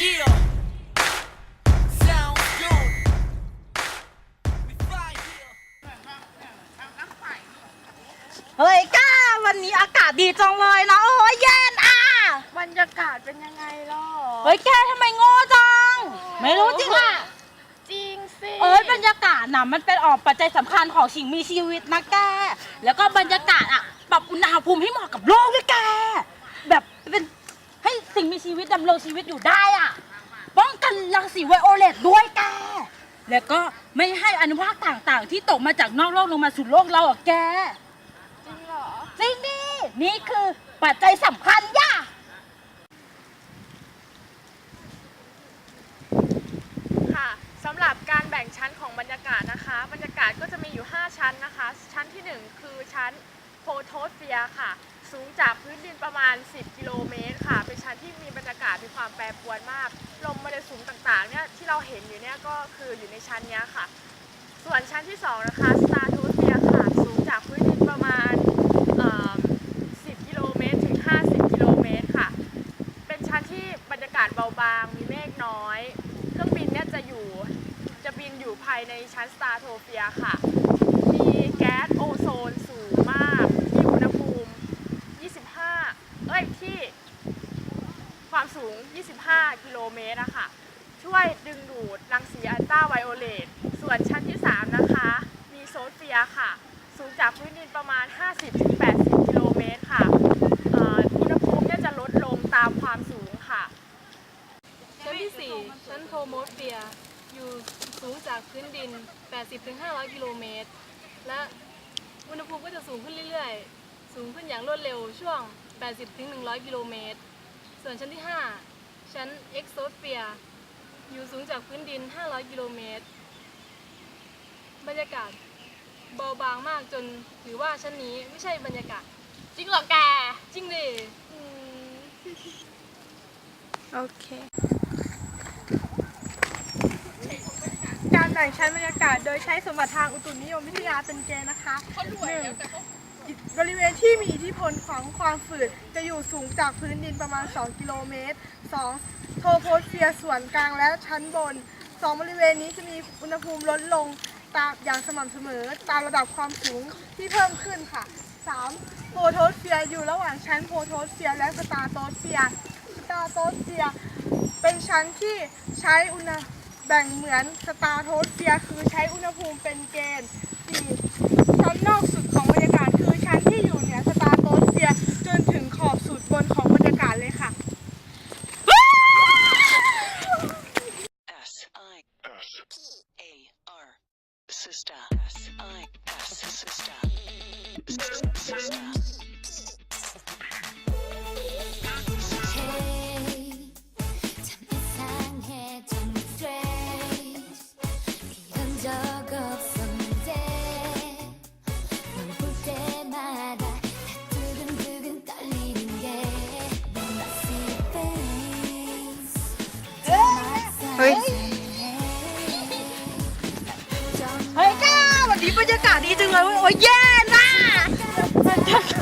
เฮ้ยก้า วันนี้อากาศดีจังเลยนะโอ้ยเย็นอะบรรยากาศเป็นยังไงล่ะเฮ้ยแกทำไมโง่จัง ไม่รู้จริงอะ จริงสิเอ้ยบรรยากาศนะมันเป็นออกปัจจัยสำคัญของสิ่งมีชีวิตนะแก แล้วก็บรรยากาศอะปรับอุณหภูมิให้เหมาะกับโลกด้วยแก สิ่งมีชีวิตดำรงชีวิตอยู่ได้อะ ป้องกันรังสีไวโอเลตด้วยแก แล้วก็ไม่ให้อนุภาคต่างๆ ที่ตกมาจากนอกโลกลงมาสู่โลกเราอะแก จริงเหรอ จริงดิ นี่คือปัจจัยสำคัญย่าค่ะสำหรับการแบ่งชั้นของบรรยากาศนะคะ บรรยากาศก็จะมีอยู่ 5 ชั้นนะคะ ชั้นที่ 1 คือชั้นโฟโทสเฟียร์ค่ะ สูงจากพื้นดินประมาณ 10 กิโลเมตรค่ะ เป็นชั้นที่มีบรรยากาศมีความแปรปรวนมาก ลมมรสุมต่างๆเนี่ยที่เราเห็นอยู่เนี่ยก็คืออยู่ในชั้นนี้ค่ะ ส่วนชั้นที่ 2 นะคะสตาร์โทสเฟียค่ะ สูงจากพื้นดินประมาณ 10 กิโลเมตรถึง 50 กิโลเมตรค่ะ เป็นชั้นที่บรรยากาศเบาบาง มีเมฆน้อย เครื่องบินเนี่ยจะอยู่จะบินอยู่ภายในชั้นสตาร์โทเฟียค่ะ มีแก๊สโอโซนสูงมาก ที่อุณหภูมิ 25 เอ้ย ที่ความสูง 25 กิโล เมตรอะค่ะ ช่วยดึงดูดรังสีอัลตราไวโอเลต ส่วนชั้นที่ 3 นะคะ มีโซเฟียค่ะ สูงจากพื้นดินประมาณ 50-80 กิโลเมตรค่ะอุณหภูมิเนี่ยจะลดลงตามความสูงค่ะ ชั้นที่ 4 ชั้นโทโมสเฟีย อยู่สูงจากพื้นดิน 80-500 กิโลเมตร และอุณหภูมิก็จะสูงขึ้นเรื่อยๆ สูงขึ้นอย่างรวดเร็วช่วง 80-100 กิโลเมตร ส่วนชั้นที่ 5 ชั้นเอ็กโซเฟียร์อยู่สูงจากพื้นดิน 500 กิโลเมตร บรรยากาศเบาบางมากจนถือว่าชั้นนี้ไม่ใช่บรรยากาศ จริงเหรอแก จริงดิ โอเค การแบ่งชั้นบรรยากาศโดยใช้สมบัติทางอุตุนิยมวิทยาเป็นเกณฑ์นะคะหนึ่ง บริเวณที่มีอิทธิพลของความฝืดจะอยู่สูงจากพื้นดินประมาณ 2 กิโลเมตร 2. โทโพสเฟียร์ส่วนกลางและชั้นบน 2 บริเวณนี้จะมีอุณหภูมิลดลงตามอย่างสม่ำเสมอตามระดับความสูงที่เพิ่มขึ้นค่ะ 3. โพโทสเฟียร์อยู่ระหว่างชั้นโพโทสเฟียร์และสตาโตสเฟียร์สตาโตสเฟียร์เป็นชั้นที่ใช้อุณหแบ่งเหมือนสตาโทสเฟียร์คือใช้อุณหภูมิเป็นเกณฑ์ S I S sister sister าก